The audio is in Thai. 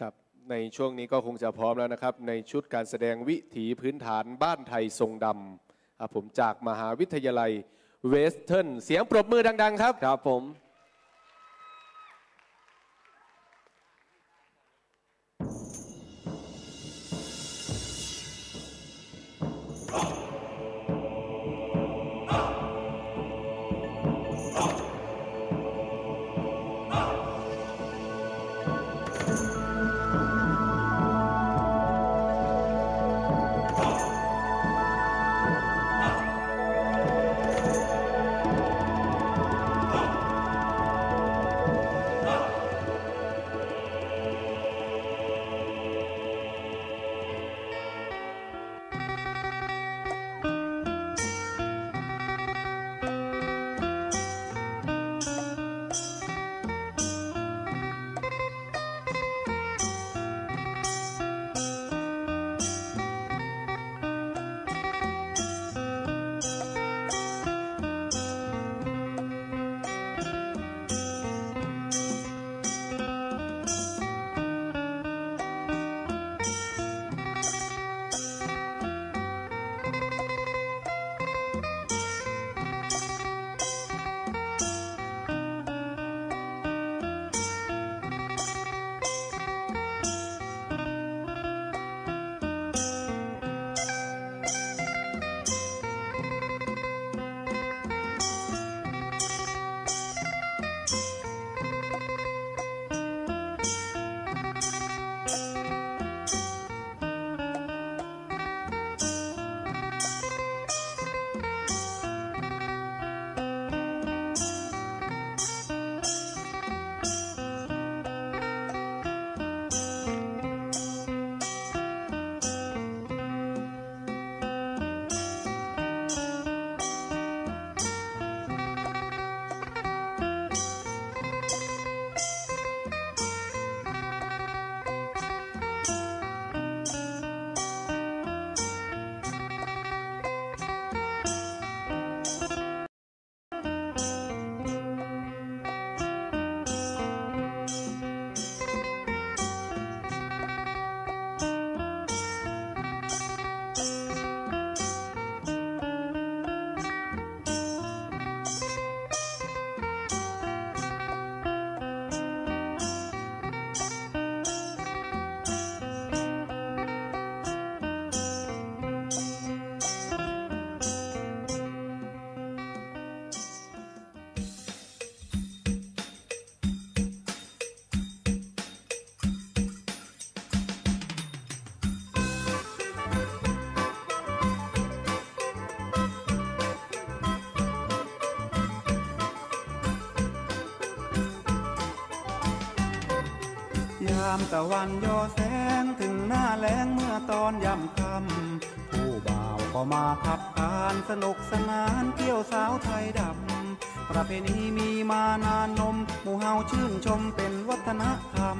ครับในช่วงนี้ก็คงจะพร้อมแล้วนะครับ ในชุดการแสดงวิถีพื้นฐานบ้านไทยทรงดำครับผมจากมหาวิทยาลัยเวสเทิร์นเสียงปรบมือดัง ๆ ครับ ครับผมยามตะวันย่อแสงถึงหน้าแล้งเมื่อตอนย่ำค่ำผู้บ่าวก็มาขับขานสนุกสนานเที่ยวสาวไทยดำ ประเพณีมีมานานนมหมู่เฮาชื่นชมเป็นวัฒนธรรม